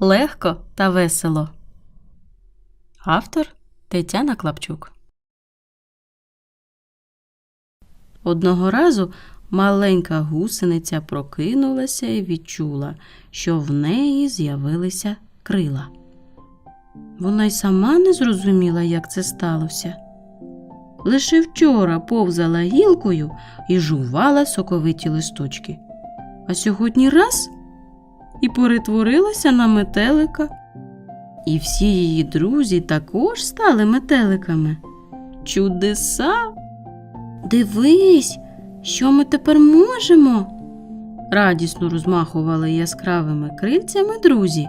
легко та весело. Автор Тетяна Клапчук. Одного разу маленька гусениця прокинулася і відчула, що в неї з'явилися крила. Вона й сама не зрозуміла, як це сталося. Лише вчора повзала гілкою і жувала соковиті листочки. А сьогодні раз і перетворилася на метелика. І всі її друзі також стали метеликами. Чудеса! Дивись, що ми тепер можемо. Радісно розмахували яскравими крильцями друзі.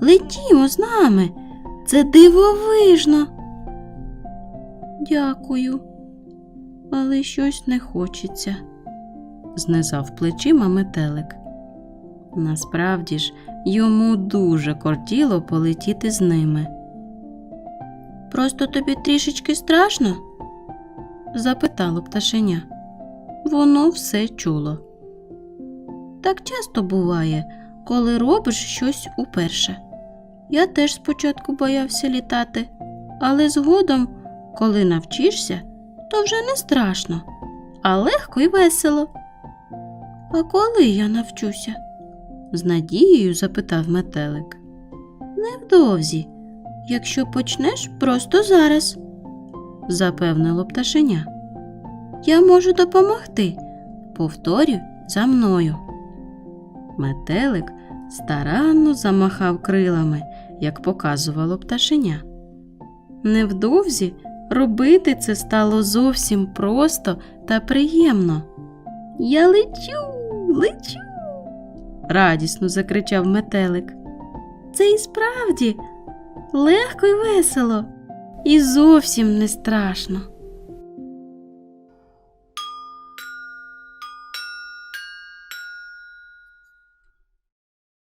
Летімо з нами. Це дивовижно. Дякую, але щось не хочеться, знизав плечима метелик. Насправді ж, йому дуже кортіло полетіти з ними. Просто тобі трішечки страшно? запитало пташеня. Воно все чуло. Так часто буває, коли робиш щось уперше. Я теж спочатку боявся літати, але згодом, коли навчишся, то вже не страшно, а легко і весело. А коли я навчуся? З надією запитав метелик. Невдовзі, якщо почнеш просто зараз, запевнило пташеня. Я можу допомогти. Повторюй за мною. Метелик старанно замахав крилами, як показувало пташеня. Невдовзі робити це стало зовсім просто та приємно. Я лечу, лечу радісно закричав метелик. Це і справді легко і весело, і зовсім не страшно.